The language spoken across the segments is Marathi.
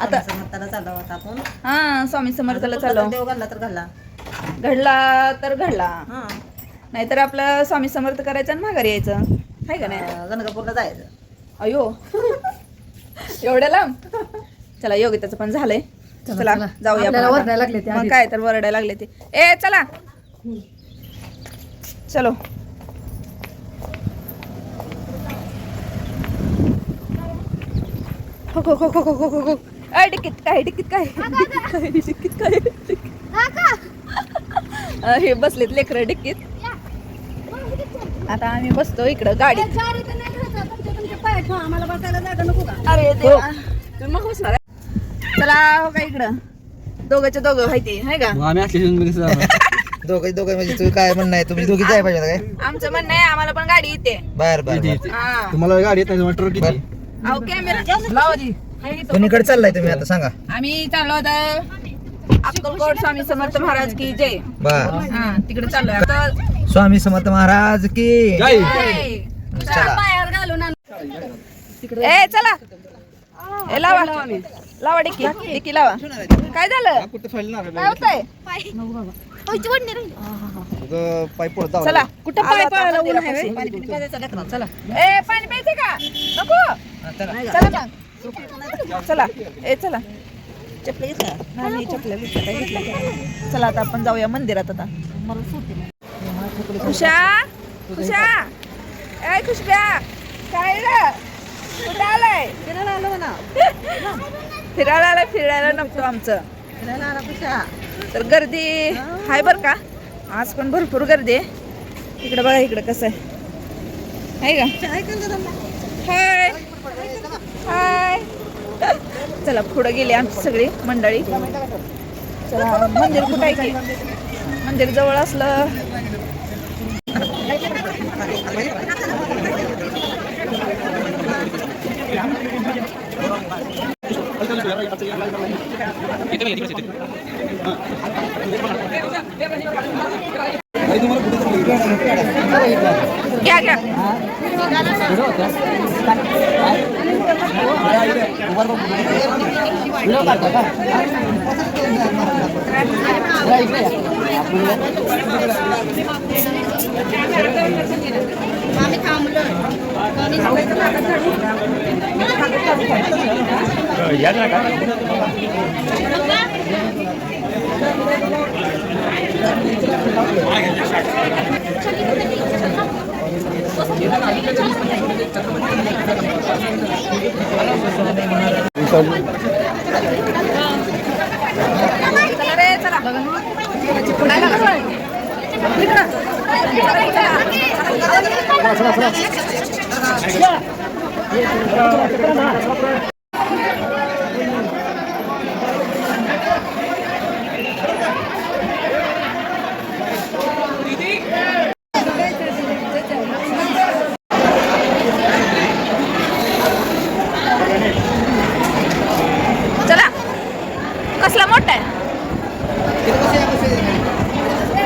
आता समर्थाला चाललो होता आपण. हा स्वामी समर्थाला चाललो. देव घालला तर घाला. घडला तर घडला. हा. नाहीतर आपलं स्वामी समर्थ करायचं आणि माघारी यायचं. आहे का नाही? गणगापूरला जायचं. अयो. एवढ्या लांब? चला योगिताचं पण झालंय. चला जाऊया आपण आपल्याला आता. ओरडायला लागले ते मग आधीच. काय तर वरडायला लागले ते. ए चला. चलो. हो हो हो हो हो हो हो अय काय डिकीत काय? डिकीत काय डिकीत काय? अं, हे बसलेत लेकरं डिकीत आता आम्ही बसतो इकडं गाडीत. आम्हाला बसायला जागा नको का अरे तुम्ही मग बसणार आहे? चला हो का इकडं? दोघंच्या दोघं माहिती आहे का? आम्ही दोघे दोघे म्हणजे काय म्हणणं आहे? तुम्ही दोघी जाय पाहिजे काय? आमचं म्हणणं आहे आम्हाला पण गाडी येते. बर बर. हा. तुम्हाला गाडी येत नाही ट्रक बर. अहो कॅमेरा लावा. कोणीकडे चाललाय तुम्ही आता सांगा. आम्ही चाललो होतो अक्कलकोट स्वामी समर्थ महाराज की जय. बर हा तिकडे चाललोय. आता स्वामी समर्थ महाराज की जय. जय. चला. पायावर घालून आण. ए चला. ए लावा. लावा डिक्की. डिक्की लावा. काय झालं? काय होतंय? पाय पडत चला. कुठं पाय ऊन आहे? चला. ए पाणी प्यायचे का? नको. चला मग. चला. ए चला. चपले घेतल्या? मी चपल्या घेतल्या नाही. चला आता आपण जाऊया मंदिरात आता. खुशा खुशा ए खुशब्या काय रे? कुठं आलाय? फिरायला आलो ना फिरायला आलाय फिरायला नको आमचं. फिरायला आला कशा तर गर्दी आहे बर का? आज पण भरपूर गर्दी आहे. इकडं बघा इकडं कसं आहे. का? हाय. चला पुढं गेली आमची सगळी मंडळी. चला मंदिर कुठं आहे की? मंदिर जवळ असलं. घ्या घ्या. चला रे चला पुढे लागा. इकडं. चला, चला. चला कसला मोठा आहे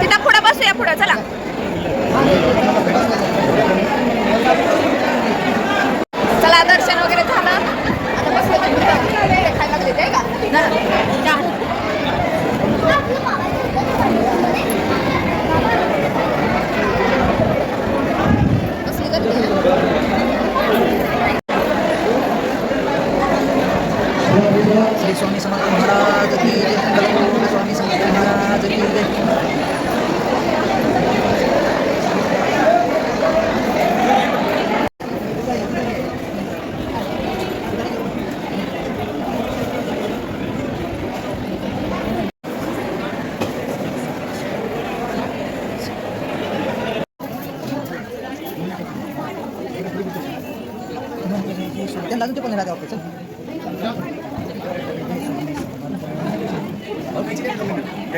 तिथं पुढं बसूया पुढं चला. चला दर्शन वगैरे झालं आता बसलो तर पुढं. खायला लागले ते का जरा. कसली गर्दी आहे. श्री स्वामी समर्थ महाराज की जय. गणपती स्वामी समर्थ महाराज की जय. त्यांना अजून ते पण नाही लागलं वाटतं. चल.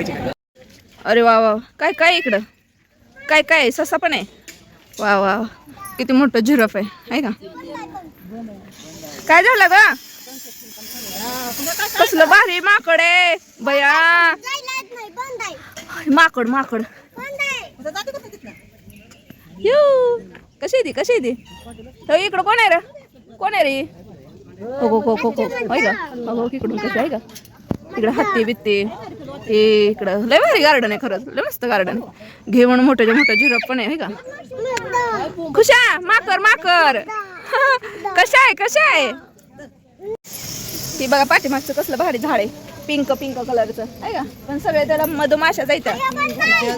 अरे वा वा काय काय इकडं? काय काय ससा पण आहे? वा वा किती मोठं झिरफ आहे आहे का? काय झालं ग? कसलं भारी माकड आहे. भया. माकड माकड. यू. कशी आहे ती कशी आहे ती? हो इकडं कोण आहे रे? कोण आहे रे? हो हो हो हो हो. होय का? हो हो इकडून कशी आहे का? तिकडे हत्ती बित्ती. इकडं. लय भारी गार्डन आहे खरंच. लय मस्त गार्डन घे म्हणून मोठ्याच्या मोठा झिरप पण आहे का? खुशा माकर माकर. कशा आहे कशा आहे? ती बघा पाठीमागचं कसलं भारी झाड आहे. पिंक पिंक कलरचं आहे का? पण सगळे त्याला मधुमाशा जायचं आहे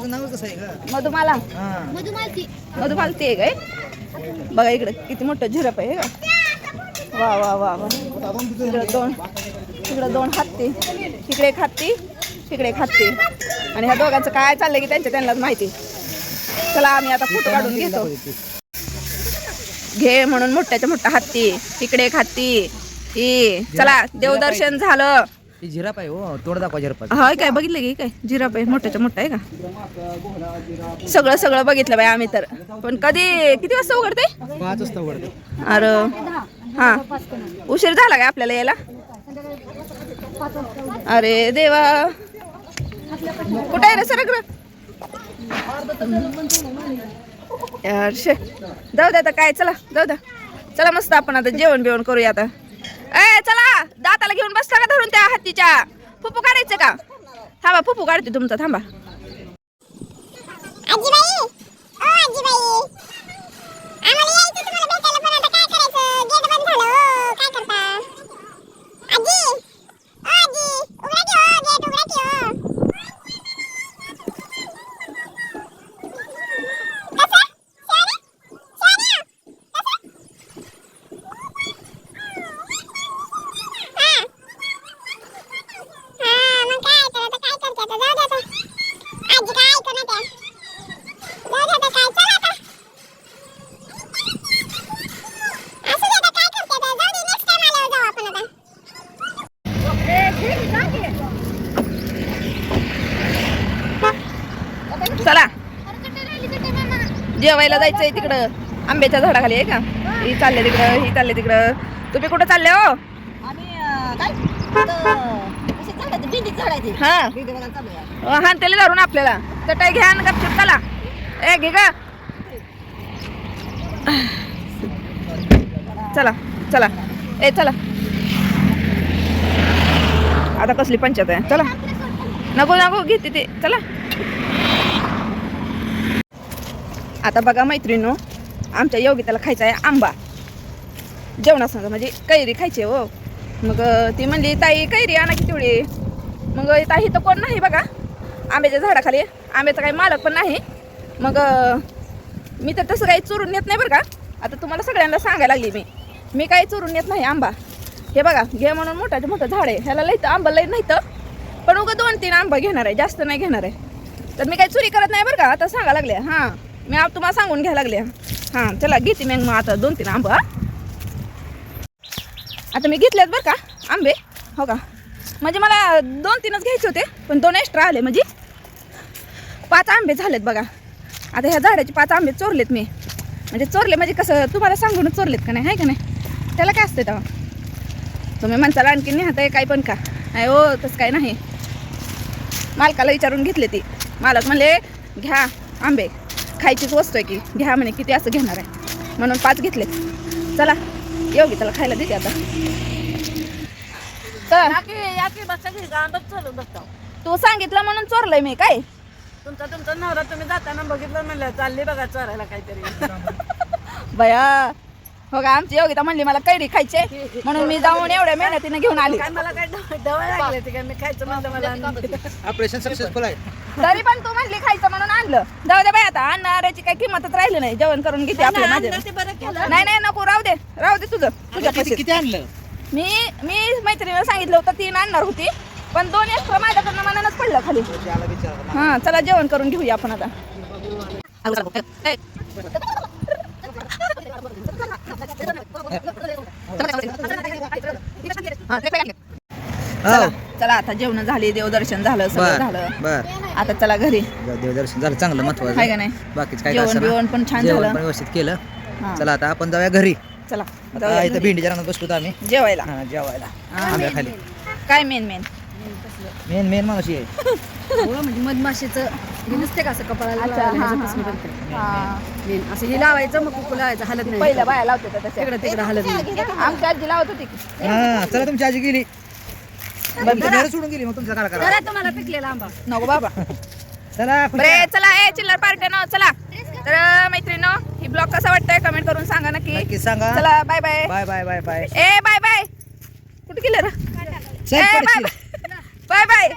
मधुमाला? मधुमालती आहे काय? बघा इकडे किती मोठं झिरप आहे का? वा वा वा वा. दोन. इकडं दोन हत्ती इकडे एक हत्ती तिकडे एक हत्ती. आणि ह्या दोघांचं काय चाललंय की त्यांच्या त्यांनाच माहिती. चला आम्ही आता फोटो काढून घेतो. घे म्हणून मोठ्याच्या मोठा हत्ती तिकडे एक हत्ती. ही चला देवदर्शन झालं. ही झिराप आहे हो तोड दाखवा झिरापा होय काय बघितलं की काय? जिराप आहे मोठ्याच्या मोठा आहे का? सगळं सगळं बघितलं बाई आम्ही तर. पण कधी किती वाजता उघडते पाच वाजता उघडते अरे हा. उशीर झाला काय आपल्याला यायला? अरे देवा. कुठे आहे रे सरक यार शे. जाऊ दे आता काय चला जाऊ द्या चला मस्त आपण आता जेवण बिवण करूया आता. ए चला दाताला घेऊन बसता का धरून त्या हत्तीच्या? फुफू काढायचं का? थांबा फुफू काढते तुमचा थांबा आजीबाई ओ आजीबाई आम्हाला यायचं तुम्हाला भेटायला पण आता काय करायचं गेट बंद झालं ओ काय करता आजी ओ आजी उघडा की ओ गेट उघडा की ओ कसं शहाणे शहाणे कसं हा हा मग काय तर आता काय करते आता जाऊ दे आता आजी काय ऐकू ना त्या जाऊ दे आता काय चला आता असू दे आता काय करते आता जाऊ दे नेक्स्ट टाइम आल्यावर जाऊ आपण आता चला. जेवायला जायचंय तिकडं. आंब्याच्या झाडाखाली आहे का? ही. चालले तिकडं ही चालले तिकडं. तुम्ही कुठं चालले हो? हा. त्याला धरून आपल्याला. चटाई घ्या आणि गपचूप चला. ए घे ग. चला चला. ए चला. आता कसली पंचायत आहे? चला. नको नको घेते ते. चला. आता बघा मैत्रिणीनो आमच्या योगिताला खायचा आहे आंबा. जेवणासंग म्हणजे कैरी खायची आहे हो. मग ती म्हणली ताई कैरी आणा की तेवढी मग ताई तर कोण नाही बघा. आंब्याच्या झाडाखाली आंब्याचा काही मालक पण नाही. मग मी तर तसं काही चोरून नेत नाही बरं का. आता तुम्हाला सगळ्यांना सांगायला लागली मी. मी काही चोरून नेत नाही आंबा. हे बघा घे म्हणून मोठाचं मोठं झाड आहे. ह्याला लई आंबा लई नाही तर. पण उगा दोन तीन आंबा घेणार आहे. जास्त नाही घेणार आहे. तर मी काही चोरी करत नाही बरं का. आता सांगा लागले. हां. मी आप तुम्हाला सांगून घ्यायला लागले. हां चला घेते मग मग आता दोन तीन आंबा आता मी घेतल्यात बरं का आंबे? हो का? म्हणजे मला दोन तीनच घ्यायचे होते पण दोन एक्स्ट्रा आले म्हणजे. पाच आंबे झालेत बघा. आता ह्या झाडाचे पाच आंबे चोरलेत मी. म्हणजे चोरले म्हणजे कसं तुम्हाला सांगूनच चोरलेत का नाही आहे का नाही? त्याला काय असते तेव्हा? तुम्ही म्हणताल आणखी नेहाताय काय पण का? नाही हो तसं काय नाही. मालकाला विचारून घेतले ती. मालक म्हणले घ्या आंबे. खायचीच वस्तू आहे की? घ्या म्हणे किती असं घेणार आहे? म्हणून पाच घेतले चला योगी त्याला खायला देते आता. चला. तू सांगितलं म्हणून चोरलंय मी काय? तुमचा तुमचा नवरा तुम्ही जाताना बघितलं म्हणलं चालली बघा चरायला काहीतरी. बया हो का? आमची योगिता म्हणली मला कैरी खायचे म्हणून मी जाऊन एवढ्या मेहनतीने घेऊन आली. काय मला काय डवळ लागले ते काय? मी खायचं म्हणलं मला ऑपरेशन सक्सेसफुल आहे. तरी पण तू म्हणली खायचं म्हणून आणलं. जाऊ दे बाई आता आणणाऱ्याची काही किंमतच राहिली नाही. जेवण करून घेते आपल्या माझ्या केलं. नाही नाही नको राहू दे. राहू दे तुझं. तुझ्या पैसे किती आणलं? मी मी मैत्रिणीला सांगितलं होतं तीन आणणार होती. पण दोन एक्स्ट्रा माझ्याकडनं मनानच पडलं खाली. हा चला जेवण करून घेऊया आपण आता. चला चला आता जेवण झाली देवदर्शन झालं सगळं झालं. बर. आता चला घरी. देवदर्शन झालं चांगलं आहे का महत्वाचं नाही? बाकीच काय जेवण बिवण पण छान झालं. व्यवस्थित केलं. हा. चला आता आपण जाऊया घरी. चला आता इथं. भेंडीच्या रानात बसलो होतो आम्ही. जेवायला. हा, जेवायला. हा. आंब्या खाली. काय मेन मेन? मेन मेन माणूस आहे. हो म्हणजे मधमाशीचं हे नसते का असं कपाळाला अच्छा, लावायला, हा, ह्याच्यापासून हा. बनते. हा. मेन असं हे लावायचं मग कुकू लावायचं हलत नाही. पहिल्या बाया लावते त्या तशा. तिकडं तिकडं हलत नाही. आमची आजी लावत होती की. हा चला तुमची आजी गेली. तुमची घरं सोडून गेली मग तुमचा काळ करा जरा तुम्हाला पिकलेला आंबा. नको बाबा. चला बरे चला ए चिल्लर पार्टी न चला. तर मैत्रिणी ही ब्लॉग कसा वाटतंय कमेंट करून सांगा नक्की. नक्की सांगा. चला bye bye bye bye bye bye ए बाय बाय कुठे गेलं रे? ए बाय पडशील. Bye bye